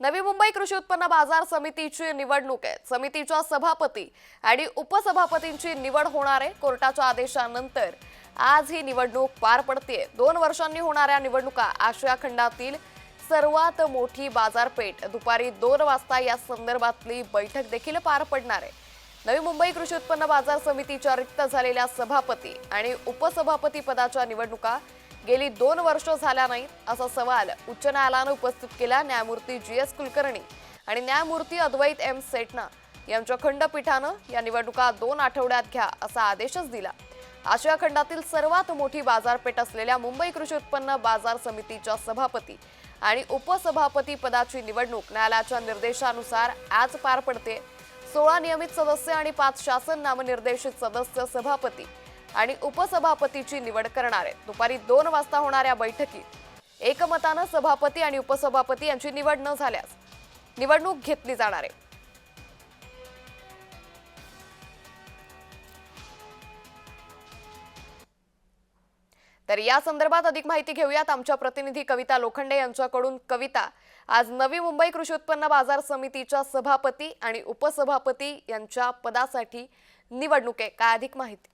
नवी मुंबई कृषी उत्पन्न बाजार समितीची निवडणूक आहे. समितीच्या सभापती आणि उपसभापतींची निवड होणार आहे. कोर्टाच्या आदेशानंतर आज ही निवडणूक पार पडते दोन वर्षांनी होणाऱ्या निवडणुका आशिया खंडातील सर्वात मोठी बाजारपेठ दुपारी दोन वाजता या संदर्भातली बैठक देखील पार पडणार आहे. नवी मुंबई कृषी उत्पन्न बाजार समितीच्या रिक्त झालेल्या सभापती आणि उपसभापती पदाच्या निवडणुका गेली दोन वर्ष झाल्या नाहीत असा सवाल उच्च न्यायालयानं उपस्थित केला न्यायमूर्ती जी एस कुलकर्णी आणि न्यायमूर्ती अद्वैत एम सेटना यांच्या खंडपीठानं या निवडणुका दोन आठवड्यात घ्या असा आदेशच दिला. आशिया खंडातील सर्वात मोठी बाजारपेठ असलेल्या मुंबई कृषी उत्पन्न बाजार समितीच्या सभापती आणि उपसभापती पदाची निवडणूक न्यायालयाच्या निर्देशानुसार आज पार पडते. सोळा नियमित सदस्य आणि पाच शासन नामनिर्देशित सदस्य सभापती. आणि उपसभापतीची निवड करणार. आहेत दुपारी दोन वाजता होणाऱ्या बैठकीत एकमतानं सभापती आणि उपसभापती यांची निवड न झाल्यास निवडणूक घेतली जाणार आहे. तर या संदर्भात अधिक माहिती घेऊयात. आमच्या प्रतिनिधी कविता लोखंडे यांच्याकडून. कविता आज नवी मुंबई कृषी उत्पन्न बाजार समितीच्या सभापती आणि उपसभापती यांच्या पदासाठी निवडणूक. आहे काय अधिक माहिती?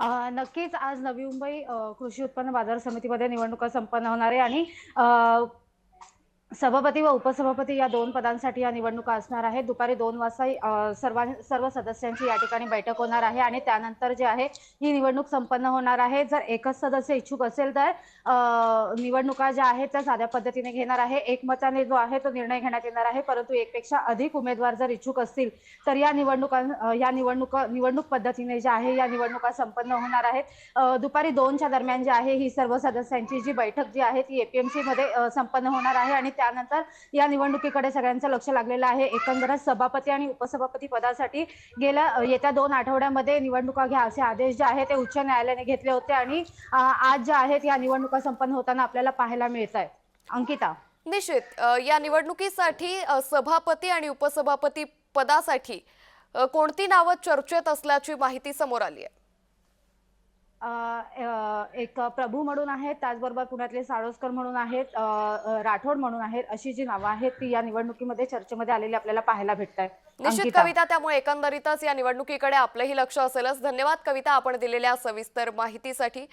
नक्कीच आज नवी मुंबई कृषी उत्पन्न बाजार समितीमध्ये निवडणुका संपन्न होणार आहे आणि सभापती व उपसभापती या दोन पदांसाठी या निवडणुका असणार आहेत. दुपारी दोन वाजता सर्वां सर्व सदस्यांची या ठिकाणी बैठक होणार आहे आणि त्यानंतर जे आहे ही निवडणूक संपन्न होणार आहे. जर एकच सदस्य इच्छुक असेल तर निवडणुका ज्या आहेत त्या साध्या पद्धतीने घेणार आहे. एकमताने जो आहे तो निर्णय घेण्यात येणार आहे. परंतु एकपेक्षा अधिक उमेदवार जर इच्छुक असतील तर या निवडणुका या निवडणूक निवडणूक पद्धतीने ज्या आहे या निवडणुका संपन्न होणार आहेत. दुपारी दोनच्या दरम्यान जी आहे ही सर्व सदस्यांची जी बैठक जी आहे ती एपीएमसी मध्ये संपन्न होणार आहे आणि त्यानंतर या निवडणुकीकडे सगळ्यांचं लक्ष लागलेलं आहे. एकंदरच सभापती आणि उपसभापती पदासाठी गेल्या येत्या दोन आठवड्यामध्ये निवडणुका घ्या असे आदेश जे आहे ते उच्च न्यायालयाने घेतले होते आणि आज ज्या आहेत या निवडणुका संपन्न होताना आपल्याला पाहायला मिळत आहेत अंकिता. निश्चित या निवडणुकीसाठी सभापती आणि उपसभापती पदासाठी कोणती नावं चर्चेत असल्याची माहिती समोर आली आहे? एक प्रभू म्हणून आहेत त्याचबरोबर पुण्यातले साळोसकर म्हणून आहेत राठोड म्हणून आहेत अशी जी नावं आहेत ती या निवडणुकीमध्ये चर्चेमध्ये आलेली आपल्याला पाहायला भेटत आहेत निश्चित कविता त्यामुळे एकंदरीतच या निवडणुकीकडे आपलंही लक्ष असेलच. धन्यवाद कविता आपण दिलेल्या सविस्तर माहितीसाठी.